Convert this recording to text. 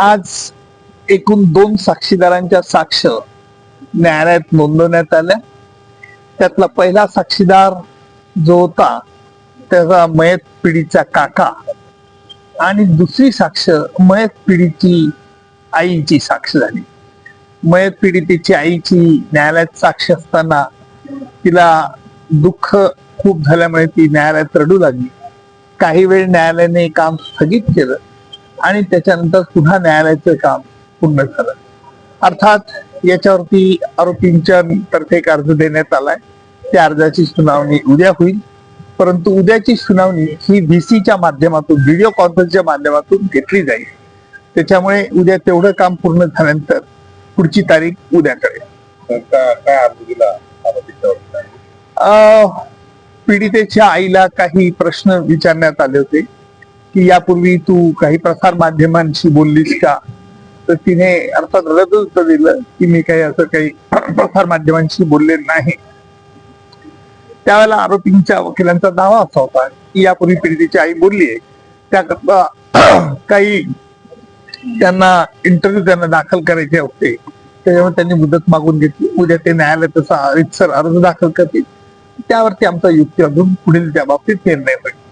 आज एकूण दोन साक्षीदारांच्या साक्ष न्यायालयात नोंदवण्यात आल्या. त्यातला पहिला साक्षीदार जो होता त्याचा मयत पिढीचा काका आणि दुसरी साक्ष मयत पिढीची आईची साक्ष झाली. मयत पिढी तिची आईची न्यायालयात साक्ष असताना तिला दुःख खूप झाल्यामुळे ती न्यायालयात रडू लागली. काही वेळ न्यायालयाने काम स्थगित केलं. आणि त्याच्यानंतर पुन्हा न्यायालयाचं काम पूर्ण झालं. अर्थात याच्यावरती आरोपींच्या तर्फे एक अर्ज देण्यात आलाय. त्या अर्जाची सुनावणी उद्या होईल. परंतु उद्याची सुनावणी ही व्हीसीच्या माध्यमातून व्हिडिओ कॉन्फरन्सच्या माध्यमातून घेतली जाईल. त्याच्यामुळे उद्या तेवढं काम पूर्ण झाल्यानंतर पुढची तारीख उद्या कळेल. काय पीडितेच्या आईला काही प्रश्न विचारण्यात आले होते. की यापूर्वी तू काही प्रसार माध्यमांशी बोललीस का? तर तिने अर्थात रद्द उत्तर दिलं की मी काही असं काही प्रसार माध्यमांशी बोलले नाही. त्यावेळेला आरोपींच्या वकिलांचा दावा असा होता की यापूर्वी पीडितेची आई बोलली आहे. त्याकरता काही त्यांना इंटरव्ह्यू त्यांना दाखल करायचे होते. त्याच्यामुळे त्यांनी मुदत मागून घेतली. उद्या ते न्यायालयात तसा रितसर अर्ज दाखल करतील. त्यावरती आमचा युक्ती अजून पुढील त्या बाबतीत निर्णय होईल.